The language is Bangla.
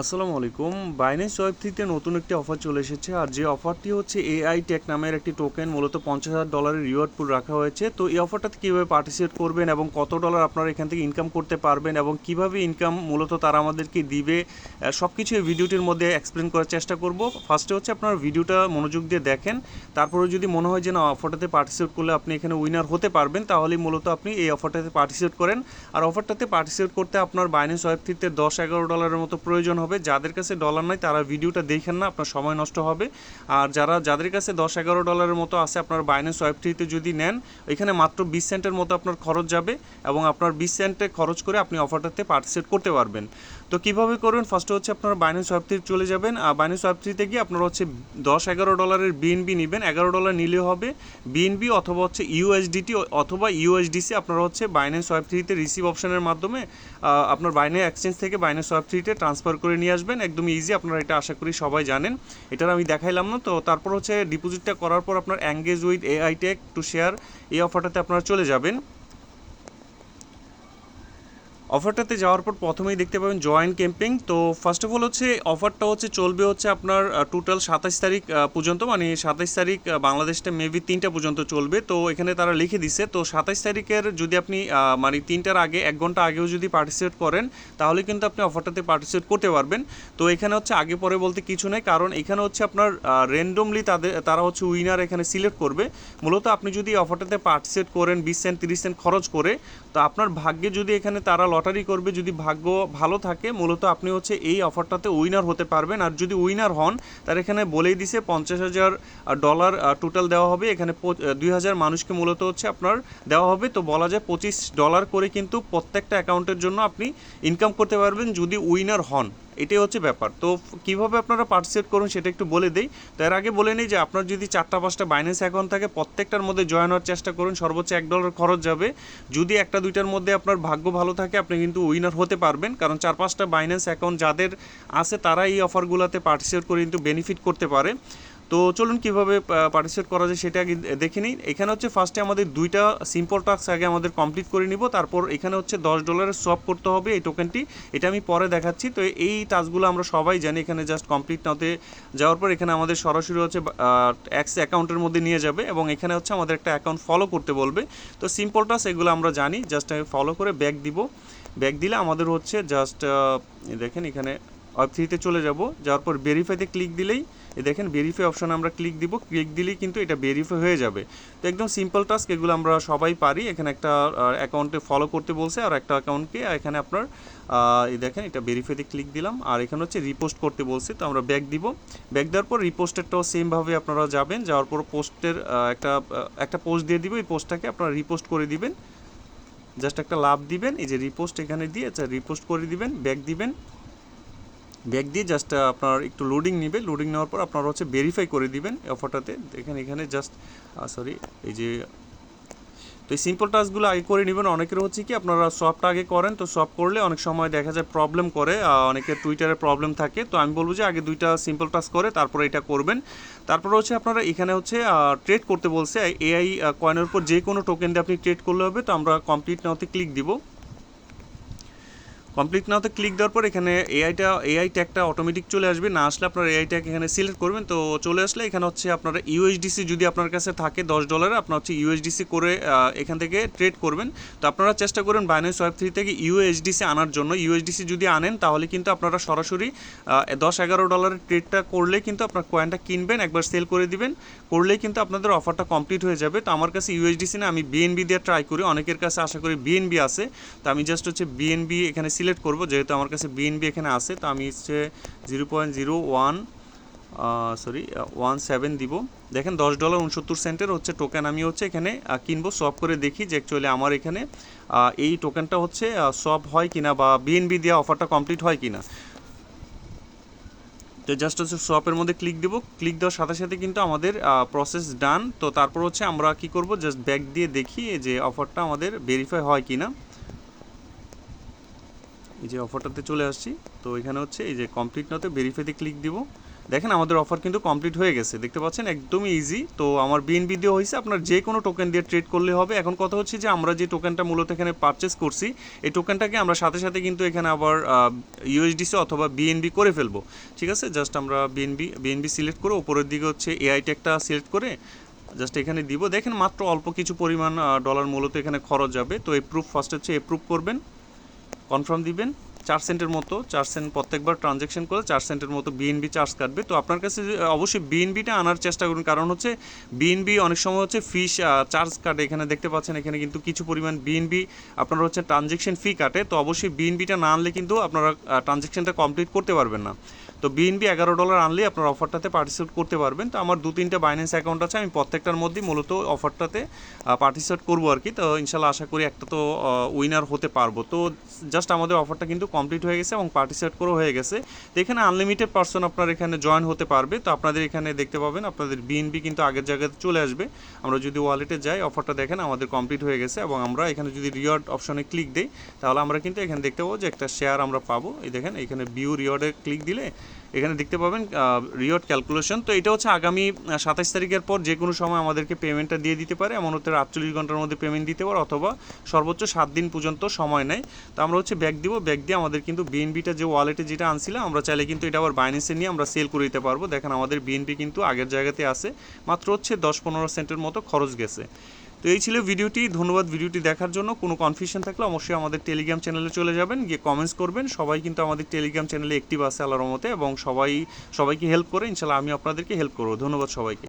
আসসালামু আলাইকুম। বাইন্যান্স ওয়েব থ্রিতে নতুন একটি অফার চলে এসেছে আর যে অফারটি হচ্ছে এআই টেক নামের একটি টোকেন মূলত পঞ্চাশ হাজার ডলারের রিওয়ার্ড পুল রাখা হয়েছে। তো এই অফারটাতে কীভাবে পার্টিসিপেট করবেন এবং কত ডলার আপনারা এখান থেকে ইনকাম করতে পারবেন এবং কীভাবে ইনকাম মূলত তারা আমাদেরকে দিবে সব কিছু এই ভিডিওটির মধ্যে এক্সপ্লেন করার চেষ্টা করব। ফার্স্টে হচ্ছে আপনার ভিডিওটা মনোযোগ দিয়ে দেখেন। তারপরে যদি মনে হয় যে না অফারটাতে পার্টিসিপেট করলে আপনি এখানে উইনার হতে পারবেন তাহলে মূলত আপনি এই অফারটাতে পার্টিসিপেট করেন। আর অফারটাতে পার্টিসিপেট করতে আপনার বাইন্যান্স ওয়েব থ্রিতে দশ এগারো ডলারের মতো প্রয়োজন হবে। যাদের কাছে ডলার নাই, তারা ভিডিওটা দেখেন না, আপনার সময় নষ্ট হবে। আর যারা, যাদের কাছে দশ এগারো ডলারের মতো আছে, আপনার বাইন্যান্স ওয়েব থ্রিতে যদি নেন, এখানে মাত্র বিশ সেন্টের মতো আপনার খরচ যাবে এবং আপনার বিশ সেন্টে খরচ করে আপনি অফারটাতে পার্টিসিপেট করতে পারবেন। তো কীভাবে করবেন ফার্স্টে হচ্ছে আপনারা বাইন্যান্স ওয়েব থ্রি চলে যাবেন। আর বাইন্যান্স ওয়েব থ্রিতে গিয়ে আপনারা হচ্ছে দশ এগারো ডলারের বিএনবি নেবেন। এগারো ডলার নিলে হবে বিএনবি অথবা হচ্ছে ইউএসডিটি অথবা ইউএসডিসি আপনারা হচ্ছে বাইন্যান্স ওয়েব থ্রিতে রিসিভ অপশনের মাধ্যমে আপনার বাইন্যান্স এক্সচেঞ্জ থেকে বাইন্যান্স ওয়েব থ্রিতে ট্রান্সফার করে নিয়ে আসবেন, একদম ইজি আপনারা এটা আশা করি সবাই জানেন। এটার আমি দেখাইলাম না, তো তারপর হচ্ছে ডিপোজিটটা করার পর আপনার engage with AI tech to share এই অফারটাতে আপনারা চলে যাবেন। অফারটাতে যাওয়ার পর প্রথমেই দেখতে পাবেন জয়েন ক্যাম্পিং। তো ফার্স্ট অফ অল হচ্ছে, অফারটা হচ্ছে চলবে হচ্ছে আপনার টোটাল সাতাশ তারিখ পর্যন্ত মানে সাতাশ তারিখ বাংলাদেশটা মেবি তিনটা পর্যন্ত চলবে। তো এখানে তারা লিখে দিছে, তো সাতাশ তারিখের যদি আপনি মানে তিনটার আগে, এক ঘণ্টা আগেও যদি পার্টিসিপেট করেন, তাহলে কিন্তু আপনি অফারটাতে পার্টিসিপেট করতে পারবেন। তো এখানে হচ্ছে আগে পরে বলতে কিছু নেই, কারণ এখানে হচ্ছে আপনার র্যান্ডমলি তাদের, তারা হচ্ছে উইনার এখানে সিলেক্ট করবে। মূলত আপনি যদি অফারটাতে পার্টিসিপেট করেন, বিশ সেন্ট, তিরিশ সেন্ট খরচ করে, তো আপনার ভাগ্যে যদি এখানে তারা লটারি করবে যদি ভাগ্য ভালো থাকে, মূলত আপনি হচ্ছে এই অফারটাতে উইনার হতে পারবেন। আর যদি উইনার হন, তার এখানে বলেই দিছে পঞ্চাশ হাজার ডলার টোটাল দেওয়া হবে। এখানে দুই হাজার মানুষকে মূলত হচ্ছে আপনার দেওয়া হবে। তো বলা যায় পঁচিশ ডলার করে কিন্তু প্রত্যেকটা অ্যাকাউন্টের জন্য আপনি ইনকাম করতে পারবেন যদি উইনার হন। এটাই হচ্ছে ব্যাপার। তো কীভাবে আপনারা পার্টিসিপেট করুন সেটা একটু বলে দেই। এর আগে বলে নিই যে আপনার যদি চারটা পাঁচটা বাইন্যান্স অ্যাকাউন্ট থাকে, প্রত্যেকটার মধ্যে জয়েন হওয়ার চেষ্টা করুন, সর্বোচ্চ এক ডলার খরচ যাবে। যদি একটা দুইটার মধ্যে আপনার ভাগ্য ভালো থাকে, আপনি কিন্তু উইনার হতে পারবেন। কারণ চার পাঁচটা বাইন্যান্স অ্যাকাউন্ট যাদের আছে, তারা এই অফারগুলোতে পার্টিসিপেট করে কিন্তু বেনিফিট করতে পারে। তো চলুন কীভাবে পার্টিসিপেট করা যায় সেটা আগে দেখে নিই। এখানে হচ্ছে ফার্স্টে আমাদের দুইটা সিম্পল টাস্ক আগে আমাদের কমপ্লিট করে নিব। তারপর এখানে হচ্ছে দশ ডলারের সোয়াপ করতে হবে এই টোকেনটি এটা আমি পরে দেখাচ্ছি। তো এই টাস্কগুলো আমরা সবাই জানি, এখানে জাস্ট কমপ্লিট নাতে যাওয়ার পর এখানে আমাদের সরাসরি হচ্ছে এক্স অ্যাকাউন্টের মধ্যে নিয়ে যাবে এবং এখানে হচ্ছে আমাদের একটা অ্যাকাউন্ট ফলো করতে বলবে। তো সিম্পল টাস্ক এগুলো আমরা জানি জাস্ট আমি ফলো করে ব্যাক দিব। ব্যাক দিলে আমাদের হচ্ছে জাস্ট দেখেন এখানে ওয়েব থ্রিতে চলে যাব। যাওয়ার পর ভেরিফাইতে ক্লিক দিলেই এই দেখেন ভেরিফাই অপশন আমরা ক্লিক দিব। ক্লিক দিলেই কিন্তু এটা ভেরিফাই হয়ে যাবে। তো একদম সিম্পল টাস্ক এগুলো আমরা সবাই পারি। এখানে একটা অ্যাকাউন্টে ফলো করতে বলছে আর একটা অ্যাকাউন্টকে এখানে আপনার এই দেখেন এটা ভেরিফাইতে ক্লিক দিলাম। আর এখানে হচ্ছে রিপোস্ট করতে বলছে, তো আমরা ব্যাক দিব। ব্যাক দেওয়ার পর রিপোস্টেরটাও সেমভাবে আপনারা যাবেন। যাওয়ার পর পোস্টের একটা একটা পোস্ট দিয়ে দিব। এই পোস্টটাকে আপনারা রিপোস্ট করে দিবেন। জাস্ট একটা লাভ দিবেন। এই যে রিপোস্ট এখানে দিয়ে আচ্ছা রিপোস্ট করে দিবেন ব্যাক দিবেন। ব্যাক দিয়ে জাস্ট আপনার একটু লোডিং নেবে। লোডিং নেওয়ার পর আপনারা হচ্ছে ভেরিফাই করে দিবেন অফারটাতে দেখেন এখানে জাস্ট সরি এই যে, তো এই সিম্পল টাস্কগুলো আগে করে নেবেন। অনেকের হচ্ছে কি আপনারা সবটা আগে করেন, তো সব করলে অনেক সময় দেখা যায় প্রবলেম করে অনেকের টুইটারে প্রবলেম থাকে। তো আমি বলব যে আগে দুইটা সিম্পল টাস্ক করে, তারপরে এটা করবেন। তারপর হচ্ছে আপনারা এখানে হচ্ছে ট্রেড করতে বলছে। এআই কয়েনের উপর যে কোনো টোকেন দিয়ে আপনি ট্রেড করলে হবে, তো আমরা কমপ্লিট নাওতে ক্লিক দিব। কমপ্লিট নাওতে ক্লিক দেওয়ার পর এখানে এআইটা এআই ট্যাগটা অটোমেটিক চলে আসবে। না আসলে আপনার এআই ট্যাগ এখানে সিলেক্ট করবেন, তো চলে আসলে এখানে হচ্ছে আপনার ইউএসডিসি যদি আপনার কাছে থাকে দশ ডলারে আপনার হচ্ছে ইউএসডিসি করে এখান থেকে ট্রেড করবেন। তো আপনারা চেষ্টা করেন বাইন্যান্স ওয়েব থ্রি থেকে ইউএসডিসি আনার জন্য। ইউএসডিসি যদি আনেন, তাহলে কিন্তু আপনারা সরাসরি দশ এগারো ডলারের ট্রেডটা করলে কিন্তু আপনার কয়েনটা কিনবেন, একবার সেল করে দিবেন। করলেই কিন্তু আপনাদের অফারটা কমপ্লিট হয়ে যাবে। তো আমার কাছে ইউএসডিসি না, আমি বিএনবি দিয়ে ট্রাই করি। অনেকের কাছে আশা করি বিএনবি আছে। তো আমি জাস্ট হচ্ছে বিএনবি এখানে সিলেক্ট করব, যেহেতু আমার কাছে বিএনবি এখানে আছে, তো আমি হচ্ছে zero point zero one sorry one seven দিব। দেখেন দশ ডলার উনসত্তর সেন্টের হচ্ছে টোকেন আমি হচ্ছে এখানে কিনবো সব করে দেখি যে অ্যাকচুয়ালি আমার এখানে এই টোকেনটা হচ্ছে সব হয় কিনা বা বিএনবি দেওয়া অফারটা কমপ্লিট হয় কিনা। তো জাস্ট হচ্ছে শপের মধ্যে ক্লিক দেবো ক্লিক দেওয়ার সাথে সাথে কিন্তু আমাদের প্রসেস ডান তো তারপর হচ্ছে আমরা কি করব জাস্ট ব্যাক দিয়ে দেখি যে অফারটা আমাদের ভেরিফাই হয় কিনা। এই যে অফারটাতে চলে আসছি। তো এখানে হচ্ছে এই যে কমপ্লিট নাতে ভেরিফাইতে ক্লিক দিব। দেখেন আমাদের অফার কিন্তু কমপ্লিট হয়ে গেছে। দেখতে পাচ্ছেন? একদমই ইজি তো আমার বিএনবি দিয়ে হয়েছে। আপনার যে কোনো টোকেন দিয়ে ট্রেড করলে হবে। এখন কথা হচ্ছে যে আমরা যে টোকেনটা মূলত এখানে পারচেস করছি, এই টোকেনটাকে আমরা সাথে সাথে কিন্তু এখানে আবার ইউএসডিসি অথবা বিএনবি করে ফেলব। ঠিক আছে? জাস্ট আমরা বিএনবি বিএনবি সিলেক্ট করে উপরের দিকে হচ্ছে এআই ট্যাগটা সিলেক্ট করে জাস্ট এখানে দিব। দেখেন মাত্র অল্প কিছু পরিমাণ ডলার মূলত এখানে খরচ যাবে। তো এপ্রুভ ফার্স্ট হচ্ছে এপ্রুভ করবেন। কনফার্ম দিবেন। চার সেন্টের মতো, চার সেন্ট প্রত্যেকবার ট্রানজ্যাকশন করে চার সেন্টের মতো বিএনবি চার্জ কাটবে। তো আপনার কাছে অবশ্যই বিএনবিটা আনার চেষ্টা করুন। কারণ হচ্ছে বিএনবি অনেক সময় হচ্ছে ফিস চার্জ কাটে। এখানে দেখতে পাচ্ছেন, এখানে কিন্তু কিছু পরিমাণ বিএনবি আপনার হচ্ছে ট্রানজ্যাকশন ফি কাটে। তো অবশ্যই বিএনবিটা না আনলে কিন্তু আপনারা ট্রানজ্যাকশনটা কমপ্লিট করতে পারবেন না। তো বিএনবি এগারো ডলার আনলে আপনার অফারটাতে পার্টিসিপেট করতে পারবেন। তো আমার দু তিনটা বাইন্যান্স অ্যাকাউন্ট আছে, আমি প্রত্যেকটার মধ্যেই মূলত অফারটাতে পার্টিসিপেট করব আর কি। তো ইনশাল্লাহ আশা করি একটা তো উইনার হতে পারব। তো জাস্ট আমাদের অফারটা কিন্তু কমপ্লিট হয়ে গেছে এবং পার্টিসিপেট করেও হয়ে গেছে। তো এখানে আনলিমিটেড পার্সন আপনার এখানে জয়েন হতে পারবে। তো আপনাদের এখানে দেখতে পাবেন, আপনাদের বিএনবি কিন্তু আগের জায়গাতে চলে আসবে। আমরা যদি ওয়ালেটে যাই, অফারটা দেখেন, আমাদের কমপ্লিট হয়ে গেছে এবং আমরা এখানে যদি রিওয়ার্ড অপশনে ক্লিক দিই, তাহলে আমরা কিন্তু এখানে দেখতে পাবো যে একটা শেয়ার আমরা পাবো। এই দেখেন, এখানে বিউ রিওয়ার্ডে ক্লিক দিলে এখানে দেখতে পাবেন রিওয়ার্ড ক্যালকুলেশন তো এটা হচ্ছে আগামী সাতাশ তারিখের পর যে কোনো সময় আমাদেরকে পেমেন্টটা দিয়ে দিতে পারে। এমন হতে আটচল্লিশ ঘণ্টার মধ্যে পেমেন্ট দিতে পারে অথবা সর্বোচ্চ সাত দিন পর্যন্ত সময় নেয়। তো আমরা হচ্ছে ব্যাগ দিব ব্যাগ দিয়ে আমাদের কিন্তু বিএনবিটা যে ওয়ালেটে যেটা আনছিলাম, আমরা চাইলে কিন্তু এটা আবার বাইন্যান্সে নিয়ে আমরা সেল করে দিতে পারব। দেখেন আমাদের বিএনপি কিন্তু আগের জায়গাতে আছে। মাত্র হচ্ছে দশ পনেরো সেন্টের মতো খরচ গেছে। তো এই ছিল ভিডিওটি, ধন্যবাদ ভিডিওটি দেখার জন্য। কোনো কনফিউশন থাকলে অবশ্যই আমাদের টেলিগ্রাম চ্যানেলে চলে যাবেন, গিয়ে কমেন্টস করবেন। সবাই কিন্তু আমাদের টেলিগ্রাম চ্যানেলে অ্যাক্টিভ আছে আল্লাহর মতে এবং সবাই, সবাইকে হেল্প করে, ইনশাল্লাহ আমি আপনাদেরকে হেল্প করব। ধন্যবাদ সবাইকে।